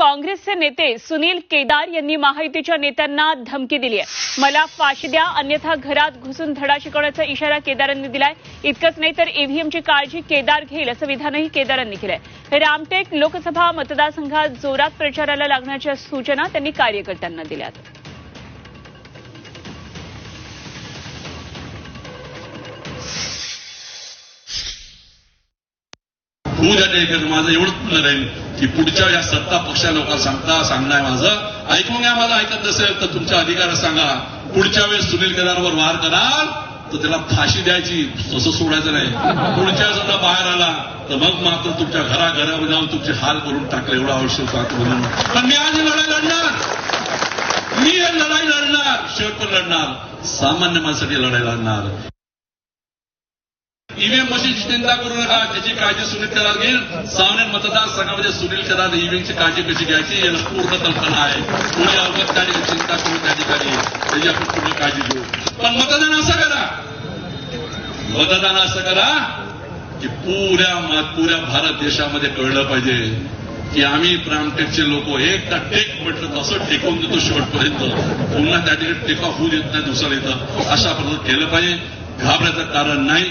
काँग्रेसचे नेते सुनील केदार यांनी महायुतीच्या नेत्यांना धमकी दिली आहे. मला फाशी द्या अन्यथा घरात घुसून धडा शिकवण्याचा इशारा केदारांनी दिलाय. इतकंच नाही तर ईव्हीएमची काळजी केदार घेईल असं विधानही केदारांनी केलंय. रामटेक लोकसभा मतदारसंघात जोरात प्रचाराला लागण्याच्या सूचना त्यांनी कार्यकर्त्यांना दिल्यात. होऊ द्या टेकर माझं एवढंच म्हणणं राहील की पुढच्या या सत्ता पक्षा लोकांना सांगता सांगणार माझं. ऐकून घ्या मला ऐकत नसेल तर तुमच्या अधिकारात सांगा. पुढच्या वेळेस सुनील केदारवर वार कराल तर त्याला फाशी द्यायची तसं सोडायचं नाही. पुढच्या वेळेस आता बाहेर आला तर मग मात्र तुमच्या घरा घरावर जाऊन तुमचे हाल करून टाकले एवढा आवश्यक म्हणून. पण मी आज लढाई लढणार. मी लढाई लढणार शेवट पण लढणार. सामान्य माणसासाठी लढाई लढणार. ईव्हीएम मशीनची चिंता करू नका त्याची काळजी सुनील करार घेईल सावनेर मतदारसंघामध्ये सुनील करार ईव्हीएमची काळजी कशी घ्यायची याला पूर्ण कल्पना आहे. पुढे अवगत आणि चिंता करू त्या ठिकाणी त्याची आपण पूर्ण काळजी घेऊ. पण मतदान असं करा. मतदान असं करा की पुऱ्या पुऱ्या भारत देशामध्ये कळलं पाहिजे की आम्ही प्रामटेकचे लोक एकदा टेक म्हटलं असं टेकवून देतो शेवटपर्यंत. पुन्हा त्या ठिकाणी टेका होऊ देत नाही दुसरं येतं अशा पद्धतीनं केलं पाहिजे. घाबरायचं कारण नाही.